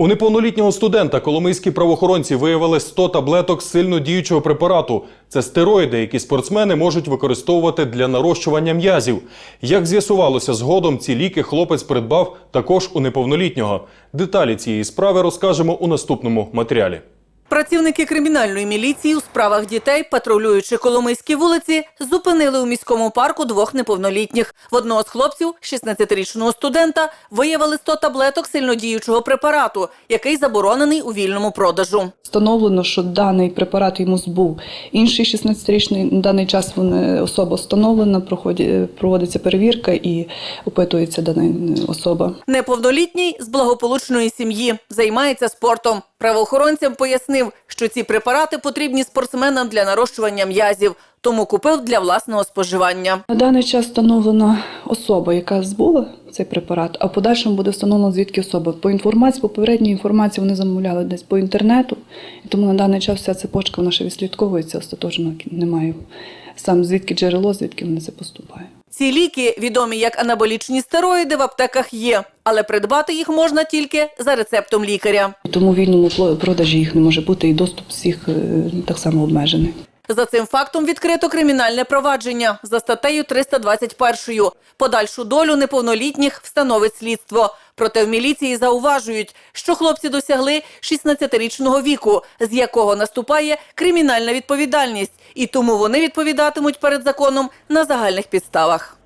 У неповнолітнього студента коломийські правоохоронці виявили 100 таблеток сильно діючого препарату. Це стероїди, які спортсмени можуть використовувати для нарощування м'язів. Як з'ясувалося згодом, ці ліки хлопець придбав також у неповнолітнього. Деталі цієї справи розкажемо у наступному матеріалі. Працівники кримінальної міліції у справах дітей, патрулюючи Коломийські вулиці, зупинили у міському парку двох неповнолітніх. В одного з хлопців, 16-річного студента, виявили 100 таблеток сильнодіючого препарату, який заборонений у вільному продажу. Встановлено, що даний препарат йому збув. Інший 16-річний на даний час вони- особа встановлена, проході- проводиться перевірка і опитується дана особа. Неповнолітній з благополучної сім'ї займається спортом. Правоохоронцям пояснив, що ці препарати потрібні спортсменам для нарощування м'язів, тому купив для власного споживання. На даний час встановлена особа, яка збула цей препарат, а в подальшому буде встановлено звідки особа. По інформації, по попередній інформації вони замовляли десь по інтернету, і тому на даний час вся цепочка наша відслідковується остаточно немає. Сам звідки джерело, звідки вони це поступає. Ці ліки, відомі як анаболічні стероїди, в аптеках є, але придбати їх можна тільки за рецептом лікаря. Тому в вільному продажі їх не може бути, і доступ всіх е, так само обмежений. За цим фактом відкрито кримінальне провадження за статтею 321. Подальшу долю неповнолітніх встановить слідство. Проте в міліції зауважують, що хлопці досягли 16-річного віку, з якого наступає кримінальна відповідальність, і тому вони відповідатимуть перед законом на загальних підставах.